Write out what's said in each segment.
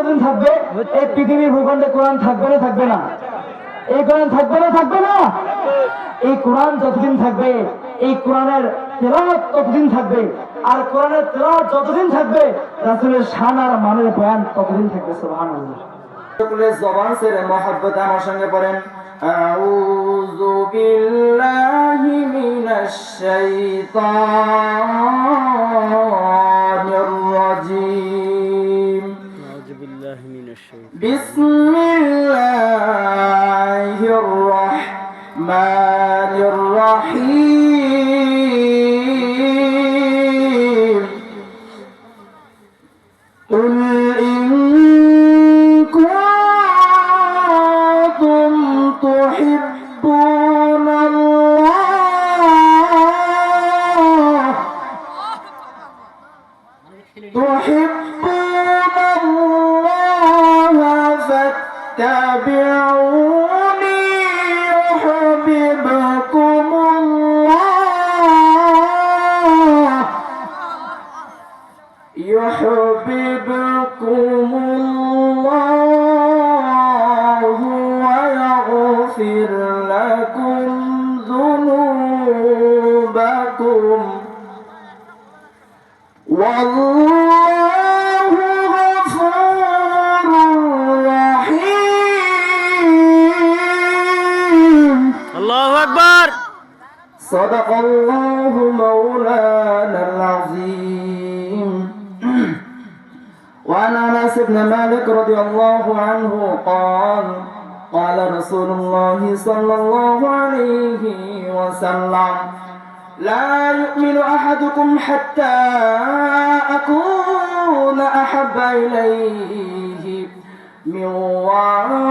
যতদিন থাকবে এই পৃথিবীর ভূখণ্ডে কোরআন থাকবে না থাকবে না এই কোরআন থাকবে না থাকবে না এই কোরআন যতদিন থাকবে এই কোরআনের তেলাওয়াত ততদিন থাকবে আর কোরআনের তেলাওয়াত যতদিন থাকবে রাসূলের শান আর মানের বয়ান ততদিন থাকবে সুবহানাল্লাহ সকলে জবান সেরে মহব্বত আমার সঙ্গে পড়েন আউযু বিল্লাহি মিনাশ শাইতানির রাজিম أعوذ بالله من الشيطان. بسم الله الرحمن الرحيم. فاتبعوني صدق الله مولانا العظيم. وعن أنس بن مالك رضي الله عنه قال قال رسول الله صلى الله عليه وسلم لا يؤمن أحدكم حتى أكون أحب إليه من والده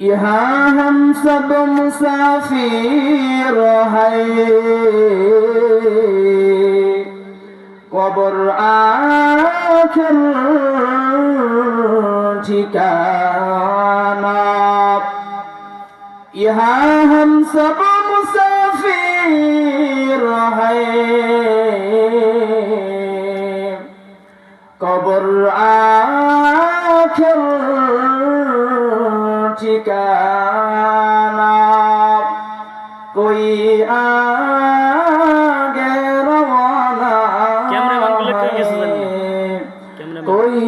यहाँ हम सब मुसाफिर है कबर आखिर ठिकाना यहाँ हम सब मुसाफिर है कबर आखिर করি আগে রওনা কই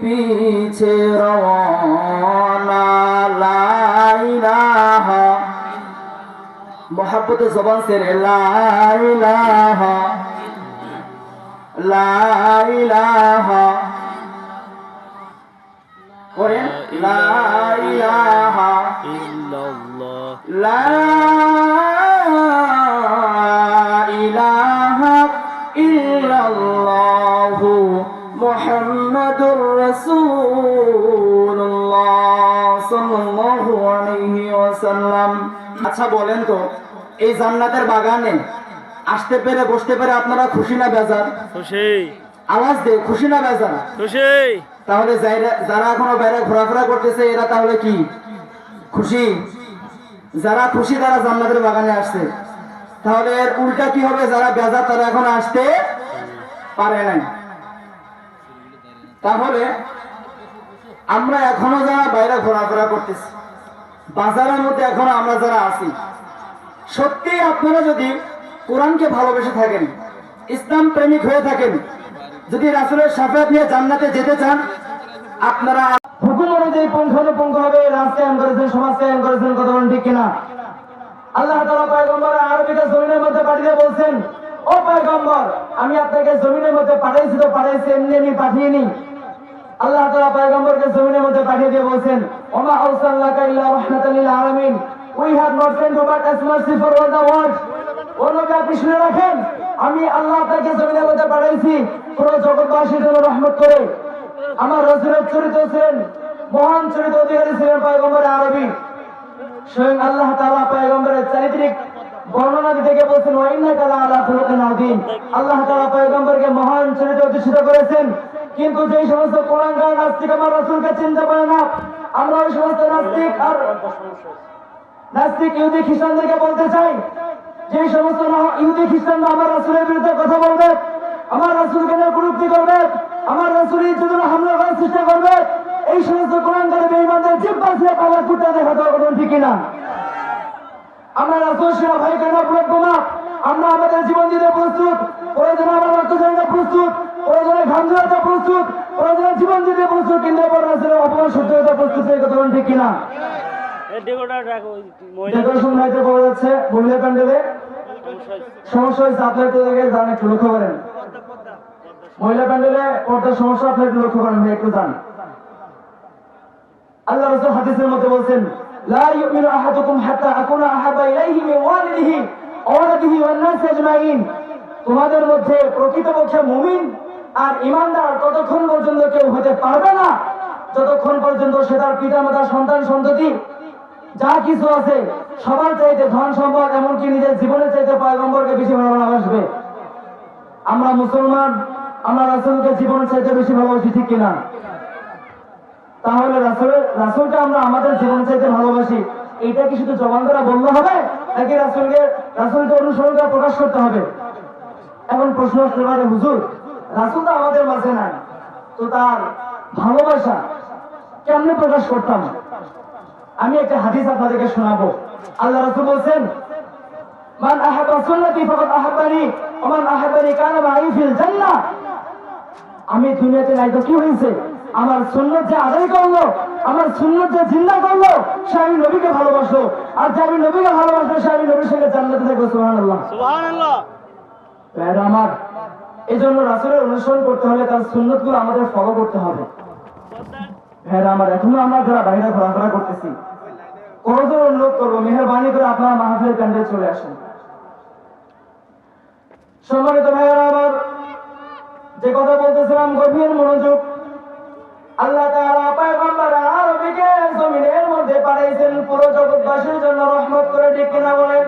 পিছে রওনা? লাইলাহা মহাব্বত জবান সে লাইলাহা লাইলাহা করে লাইলাহা ওয়াসাল্লাম আচ্ছা বলেন তো এই জান্নাতের বাগানে আসতে পেরে বসতে পেরে আপনারা খুশি না বেজার? খুশি। আওয়াজ দে খুশি না বেজার? খুশি। তাহলে যারা এখনও বাইরে ঘোরাফেরা করতেছে এরা তাহলে কি? খুশি? যারা খুশি তারা জান্নাতের বাগানে আসছে। তাহলে এর উল্টা কি হবে? যারা বেজার তারা এখন আসতে পারে নাই। তাহলে আমরা এখনও যারা বাইরে ঘোরাফেরা করতেছি বাজারের মধ্যে এখন আমরা যারা আছি, সত্যি আপনারা যদি কোরআনকে ভালোবেসে থাকেন, ইসলাম প্রেমিক হয়ে থাকেন, যদি রাসুলের সাফাত নিয়ে জান্নাতে যেতে চান, আপনারা হুকুম অনুযায়ী পুঙ্খানুপুঙ্খ ভাবে রাষ্ট্রায়ন করেছেন সমাজকায়ন করেছেন, কথা বলেন ঠিক কিনা? আল্লাহ তালা পয়গম্বর আরবিটা জমিনের মধ্যে পাঠিয়ে বলছেন, ও পয়গম্বর, আমি আপনাকে জমিনের মধ্যে পাঠাইছি তো পাঠাইছি, এমনি এমনি পাঠিয়ে নি। আল্লাহ তালা পয়গম্বরকে জমিনের মধ্যে পাঠিয়ে দিয়ে বলছেন আউসাল্লাকা ইল্লা রাহমাতাল লিল আলামিন। We have not sent to as mercy for all the world আপনি শুনে রাখেন, আমি আল্লাহ আপনাকে জমিনের মধ্যে পাঠাই পাঠাইছি, পুরো জগৎবাসীর জন্য রহমত করে। আমার রসুলের চরিত্র ছিলেন, মহান চরিত্র অধিকারী ছিলেন পয়গম্বর আরবি। স্বয়ং আল্লাহ তাআলা পয়গম্বরের চারিত্রিক বর্ণনা দিতে গিয়ে বলছেন আলা আল্লাহ মহান অধিষ্ঠিত করেছেন। কিন্তু যেই সমস্ত নাস্তিক আমার না আমরা ওই সমস্ত নাস্তিক আর নাস্তিক ইহুদি খ্রিস্টানদেরকে বলতে চাই যে সমস্ত না- ইহুদি খ্রিস্টানরা আমার রাসূলের বিরুদ্ধে কথা বলবে, আমার রাসূলকে নিয়ে কুরুক্তি করবে, আমার রাসূলের ইজ্জতের হামলা করার চেষ্টা করবে, এই সমস্ত কোরআনকারী বেঈমানদের জিব্বা ছিঁড়ে পালা কুটে দেখা দেওয়া কোনো ঠিক না আমরা রাসূল সেনা ভাই কেনা বোমা আমরা আমাদের জীবন দিতে প্রস্তুত, প্রয়োজনে আমার রক্ত প্রস্তুত, প্রয়োজনে ঘাম ঝরাতে প্রয়োজনে জীবন দিতে প্রস্তুত অপমান প্রস্তুত এই কথা ঠিক কিনা? ডেকোরেশন লাইটে পাওয়া যাচ্ছে প্যান্ডেলে। সমস্যা হয়েছে। আপনার একটু যান একটু লক্ষ্য করেন। মহিলা প্যান্ডেলে পর্দার সমস্যা একটু লক্ষ্য করেন ভাই একটু যান। আল্লাহ রাসূল হাদিসের মধ্যে বলছেন লা ইউমিনু আহাদুকুম হাত্তা আকুনা আহাবা ইলাইহি মিন ওয়ালিদিহি ওয়া ওয়ালাদিহি ওয়ান নাস আজমাইন। তোমাদের মধ্যে প্রকৃতপক্ষে মুমিন আর ইমানদার ততক্ষণ পর্যন্ত কেউ হতে পারবে না। যতক্ষণ পর্যন্ত সে তার পিতামাতা সন্তান, সন্ততি, যা কিছু আছে, সবার চাইতে ধন সম্পদ, এমনকি নিজের জীবনের চাইতে পয়গম্বরকে বেশি ভালোবাসবে আমরা মুসলমান, আমরা রাসূলকে জীবনের চাইতে বেশি ভালোবাসি, ঠিক কিনা? তাহলে রাসূলের রাসূলকে আমরা আমাদের জীবন চাইতে ভালোবাসি। এইটা কি শুধু জবান দ্বারা বললে হবে? নাকি রাসূলকে রাসূলকে অনুসরণ প্রকাশ করতে হবে? এখন প্রশ্ন আসতে পারে, হুজুর রাসূল তো আমাদের মাঝে নাই। তো তার ভালোবাসা কেমনে প্রকাশ করতাম? আমি একটা হাদিস আপনাদেরকে শোনাবো। আল্লাহ রাসূল বলছেন মান আহাবা সুন্নতি ফাকাদ আহাব্বানি ওয়া মান আহাব্বানি কানা মাই ফিল জান্নাহ। আমি দুনিয়াতে নাই তো কি হয়েছে আমার সুন্নত যে আদায় করল আমার সুন্নত যে জিন্দা করল সে আমি নবীকে ভালোবাসলো। আর যে আমি নবীকে ভালোবাসলো সে আমি নবীর সঙ্গে জান্নাতে থাকব সুবহানাল্লাহ। ভাইরা আমার এই জন্য রাসূলের অনুসরণ করতে হলে তার সুন্নতগুলো আমাদের ফলো করতে হবে। ভাইরা আমার এখনও আমরা যারা বাইরে ঘোরাফেরা করতেছি অনুরোধ করব, মেহরবানি করে আপনারা মাহফিলের চলে আসুন। সম্মানিত ভাইয়েরা, আমার যে কথা বলতেছিলাম, গভীর মনোযোগ। আল্লাহ তাআলা পয়গম্বর আরবিকে জমিনের মধ্যে পাঠাইছেন, পুরো জগৎবাসীর জন্য রহমত করে ঠিক কিনা বলেন।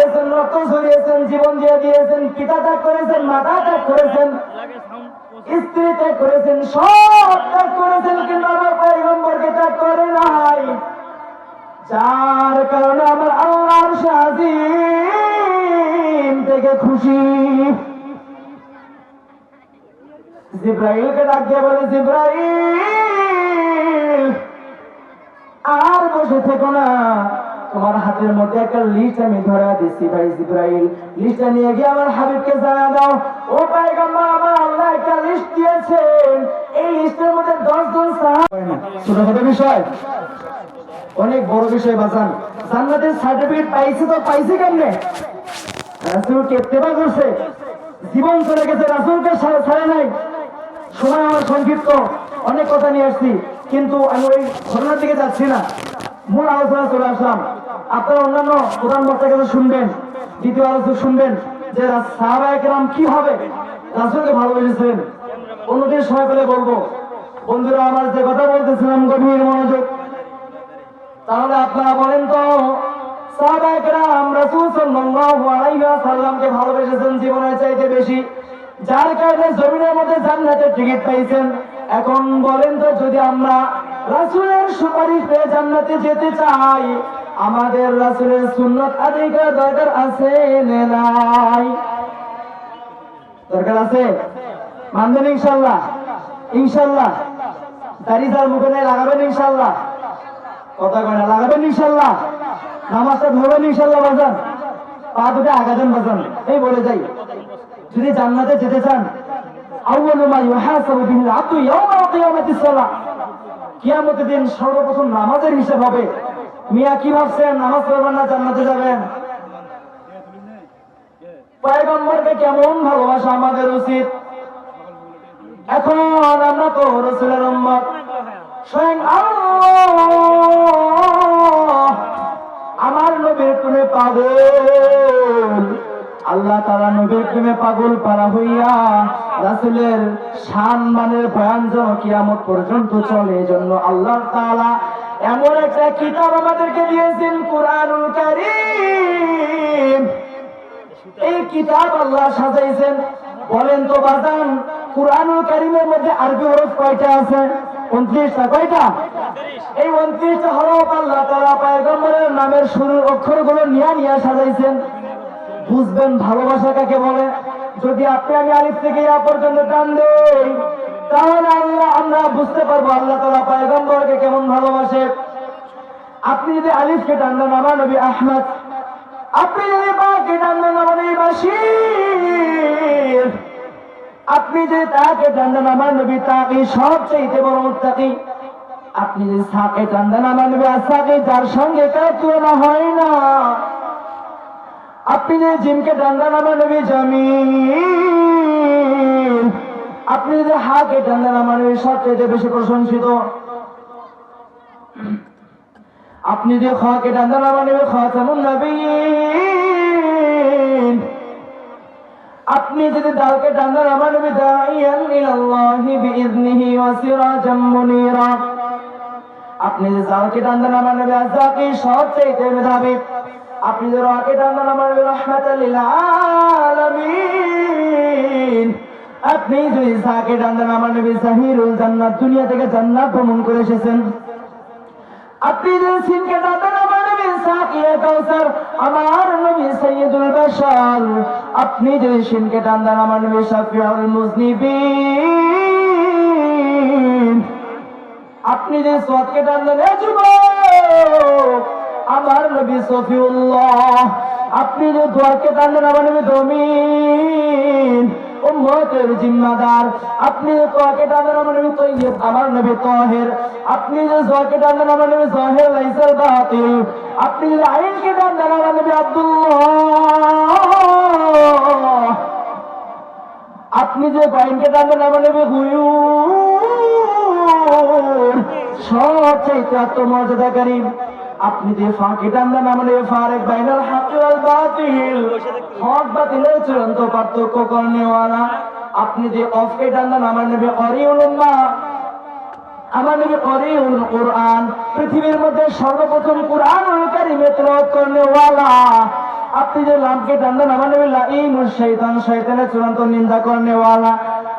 ঝরিয়েছেন রক্ত ঝরিয়েছেন, জীবন দিয়ে দিয়েছেন, পিতা ত্যাগ করেছেন, মাতা ত্যাগ করেছেন, স্ত্রী ত্যাগ করেছেন, সব ত্যাগ করেছেন, কিন্তু আমার পয়গম্বরকে ত্যাগ করে নাই। যার কারণে আমার আল্লাহর শাহিম থেকে খুশি। জিব্রাইলকে ডাক দিয়ে বলে, জিব্রাইল, আর বসে থেকো না। তোমার হাতের মধ্যে একটা লিস্ট আমি ধরা দিচ্ছি ভাই জিব্রাইল। লিস্টটা নিয়ে গিয়ে আমার হাবিবকে জানা দাও। ও পায়গাম্বর, আমার আল্লাহ একটা লিস্ট দিয়েছেন। এই লিস্টের মধ্যে দশ জন সাহাবা ছোটখাটো বিষয়। অনেক বড় বিষয় বাজান জান্নাতের সার্টিফিকেট পাইছে তো পাইছে কেমনে? রাসূল কেত্তেবা করছে জীবন চলে গেছে, রাসূলকে ছাড়ে নাই। সময় আমার সংক্ষিপ্ত। অনেক কথা নিয়ে আসছি। কিন্তু আমি ওই ঘটনার দিকে যাচ্ছি না। মূল আলোচনা চলে আসলাম। আপনারা অন্যান্য প্রধান বক্তার কাছে শুনবেন, দ্বিতীয় আলোচনা শুনবেন যে সাহাবাহাম কি হবে? রাসূলকে ভালোবেসেছিলেন অন্যদিন সময় পেলে বলব, বন্ধুরা, আমার যে কথা বলতেছিলাম গভীর মনোযোগ। তাহলে আপনারা বলেন তো রাসূল সাল্লাল্লাহু আলাইহি ওয়াসাল্লামকে ভালোবেসেছেন জীবনের চাইতে বেশি। যার কারণে জমিনের মধ্যে জান্নাতের টিকিট পাইছেন। এখন বলেন তো, যদি আমরা রাসূলের সুপারিশ পেয়ে জান্নাতে যেতে চাই আমাদের রাসূলের সুন্নাত আদায় করা দরকার আছে নাই? দরকার আছে? মানবেন ইনশাল্লাহ ইনশাল্লাহ দাড়ি যার মুখে নেই লাগাবেন ইনশাল্লাহ কথা কয় না, লাগাবেন ইনশাল্লাহ নামাজটা ধরবেন ইনশাল্লাহ বাজান। পা দুটো আগাবেন বাজান। এই বলে যাই। যদি জান্নাতে যেতে চান, আউয়ালু মা ইউহাসাবু বিহিল আবদু ইয়াউমাল কিয়ামাতিস সালাহ। কিয়ামতের দিন সর্বপ্রথম নামাজের হিসাব হবে। মিয়া কি ভাবছেন? নামাজ পড়বেন না, জান্নাতে যাবেন? পয়গম্বরকে কেমন ভালোবাসা আমাদের উচিত? এখন আমরা তো রসুলের উম্মত। স্বয়ং আমার নবীর প্রেমে পাগল। আল্লাহ তারা নবীর প্রেমে পাগল পারা হইয়া রাসুলের সান মানের বয়ান যেন কিয়ামত পর্যন্ত চলে এজন্য আল্লাহ তাআলা এমন একটা কিতাব আমাদেরকে দিয়েছেন কোরআনুল কারীম। এই কিতাব আল্লাহ সাজাইছেন। বলেন তো বাজান, কুরআনুল কারীমের মধ্যে আরবি হরফ কয়টা আছে? উনত্রিশটা কয়টা? এই উনত্রিশটা হরফ আল্লাহ তারা পয়গম্বরের নামের শুরুর অক্ষরগুলো নিয়ে নিয়ে সাজাইছেন। বুঝবেন ভালোবাসা কাকে বলে? যদি আপনি আমি আলিফ থেকে ইয়া পর্যন্ত টান দেই তাহলে আল্লাহ, আমরা বুঝতে পারব আল্লাহ তালা পয়গম্বরকে কেমন ভালোবাসে। আপনি যদি টান দেন, আমার নবী আহমদ। আপনি যদি টান দেন, আমার আপনি যদি তাকে টান দেন, আমার নবী তাকে সবচেয়ে বড় মুত্তাকি। আপনি যদি সাকে টান দেন, আমার নবী আসাকে, যার সঙ্গে কার তুলনা হয় না। আপনি যদি জিমকে টান দেন, আমার নবী জামিল। আপনি যদি হাকে টান দেন আমার সবচেয়ে বেশি প্রশংসিত। আপনি যদি খাকে টান দেন আমার নবী খাতামুন আপনি যদি দালকে টান দেন আমার নবী দাইয়ান ইলাল্লাহি বিইذনিহি ওয়া সিরাজাম আপনি যে জালকে টান দেন আমার নবী আজাকি সবচেয়ে মেধাবী। আপনি যে রাকে টান দেন আমার নবী রাহমাতাল লিল আলামিন আপনি যদি সাকে টান দেন, আমার নবী সাহিরুল জান্নাত দুনিয়া থেকে জান্নাত ভ্রমণ করে এসেছেন। আপনি যে সিনকে ডাকেন আমার নবী সাকিয়ে কাউসার, আমার নবী সৈয়দুল বাশার। আপনি যদি সিনকে টান দেন, আমার নবী শাফিউল মুজনিবিন। আপনি যে সোয়াদকে টান দেন, এ যুবক, আমার নবী সফিউল্লাহ। আপনি যে দোয়ারকে টান দেন, আমার নবী দমিন। উম্মতের জিম্মাদার। আপনি যে তোয়াকে টানেন আমার নবী তৈয়ব, আমার নবী তাহের। আপনি যে জোয়াকে আমার নবী জাহের লাইসাল বাতিল। আপনি যে আইনকে আমার নবী আব্দুল্লাহ। আপনি যে বাইনকে টানেন আমার নবী হুয়ুর সবচেয়ে আত্মমর্যাদাকারী। আপনি যে ফাঁকে নাম নিয়ে ফারেক, বাইনাল হাকি বাতিল। হক বাতিলের চূড়ান্ত পার্থক্য করনেওয়ালা। আপনি যে অফকে টানলেন আমার নেবে অরিউল উম্মাহ আমার নবী করিউল কোরআন। পৃথিবীর মধ্যে সর্বপ্রথম কোরআন কারিমে তেলাওয়াত করনেওয়ালা। আপনি যে লামকে টানলেন আমার নবী লাইনুল শয়তান শয়তানের চূড়ান্ত নিন্দা করনেওয়ালা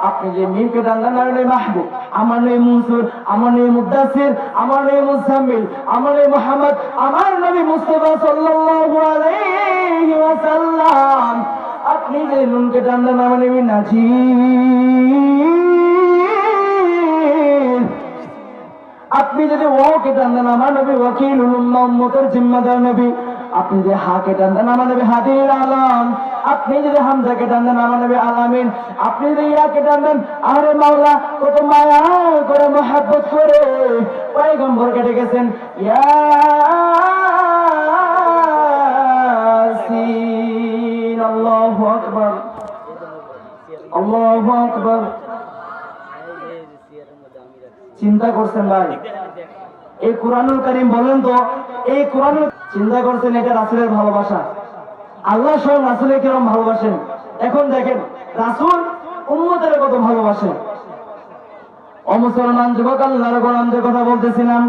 আপনি যে মিমকে আমার নবী মাহবুব, আমার নবী মুনসুর, আমার নবী মুদাসির আমার নবী মুসাম্মিল, আমার নবী মুহাম্মদ, আমার নবী মুস্তাফা সাল্লাল্লাহু আলাইহি ওয়াসাল্লাম। আপনি যে নুনকে আমার নবী নাজির। আপনি যদি ওকে টানলেন আমার নবী ওয়াকিল উম্মতের জিম্মাদার নবী। আপনি যদি হাকে টানলেন আমার নবী হাদির আলম। আপনি যদি হামজাকে টানলেন আমার নবী আলামিন। আপনি যদি ইয়াকে টানলেন আরে মাওলা, কত মায়া করে মহাব্বত করে আকবার। আল্লাহু আকবার। চিন্তা করছেন ভাই, এই কোরআনুল করিম বলেন তো, এই কোরআনুল চিন্তা করছেন এটা রাসুলের ভালোবাসা। আল্লাহ স্বয়ং রাসুলের কিরম ভালোবাসেন। এখন দেখেন, রাসুল উম্মতের কত ভালোবাসেন অমুসলমান যুবক, আল্লাহর গোলামদের কথা বলতেছিলাম।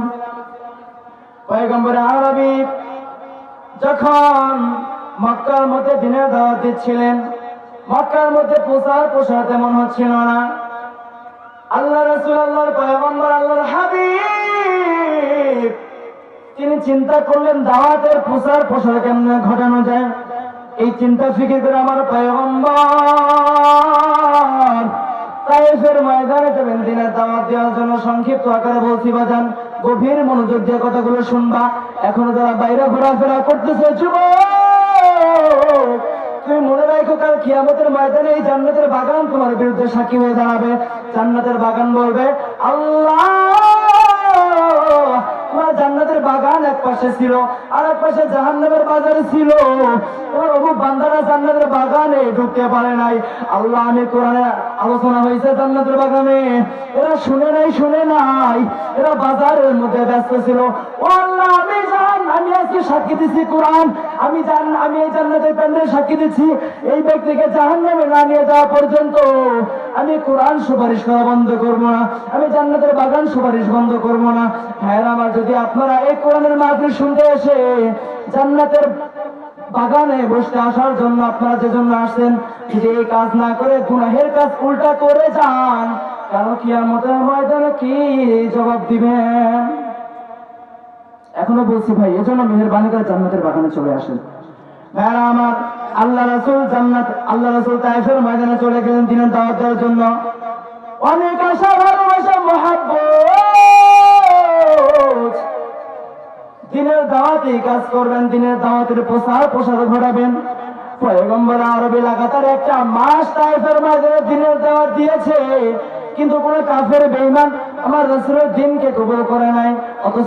পয়গম্বরে আরবি যখন মক্কার মধ্যে দিনের দাওয়াত দিচ্ছিলেন মক্কার মধ্যে প্রচার প্রসার তেমন হচ্ছিল না। আল্লাহ রসুল, আল্লাহর পয়গম্বর, আল্লাহর হাবিব তিনি চিন্তা করলেন, দাওয়াতের প্রচার প্রসার কেমনে ঘটানো যায়? এই চিন্তা ফিকির করে আমার পয়গম্বর তাইফের ময়দানে যাবেন, দিনের দাওয়াত দেওয়ার জন্য সংক্ষিপ্ত আকারে বলছি, বাজান, গভীর মনোযোগ দিয়ে কথাগুলো শুনবা। এখনও যারা বাইরে ঘোরাফেরা করতেছে, যুবক, তুমি মনে রাখো, কাল কিয়ামতের ময়দানে এই জান্নাতের বাগান তোমার বিরুদ্ধে সাক্ষী হয়ে দাঁড়াবে। জান্নাতের বাগান বলবে, আল্লাহ, তোমার জান্নাতের এক পাশে ছিল আর এক পাশে জাহান্নামের বাজার ছিল। তোমার বান্দারা জান্নাতের বাগানে ঢুকতে পারে নাই। আল্লাহ আমি কোরআনে আলোচনা হয়েছে জান্নাতের বাগানে। এরা শুনে নাই শুনে নাই। এরা বাজারের মধ্যে ব্যস্ত ছিল। ও আল্লাহ, আমি আমি আজকে সাক্ষী দিচ্ছি কোরআন, আমি জান, আমি এই জান্নাতের প্যান্ডেল সাক্ষী দিচ্ছি এই ব্যক্তিকে জাহান্নামে না নিয়ে যাওয়া পর্যন্ত আমি কোরআন সুপারিশ করা বন্ধ করব না, আমি জান্নাতের বাগান সুপারিশ বন্ধ করব না। হ্যাঁ আমার যদি আপনারা এই কোরআনের মাহফিল শুনতে এসে জান্নাতের বাগানে বসতে আসার জন্য আপনারা যে জন্য আসছেন, যদি এই কাজ না করে, গুনাহের কাজ উল্টা করে যান কেন কি আর আমাদের ময়দানে কি জবাব দিবেন? এখনও বলছি ভাই, এজন্য মেহেরবানি করে জান্নাতের বাগানে চলে আসেন। ভাইরা আমার আল্লাহ রাসূল জান্নাত, আল্লাহ রাসূল তায়েফের ময়দানে চলে গেলেন দিনের দাওয়াত দেওয়ার জন্য। অনেক আশা, ভালোবাসা, মহাব্বত। দিনের দাওয়াতে কাজ করবেন, দিনের দাওয়াতের প্রসার প্রসার ঘটাবেন পয়গম্বর আরবি লাগাতার একটা মাস তাইফের মাঝে দিনের দাওয়াত দিয়েছে। কিন্তু কোন কাফের বেঈমান আমার রসুলের দিনকে কবুল করে নাই, অথচ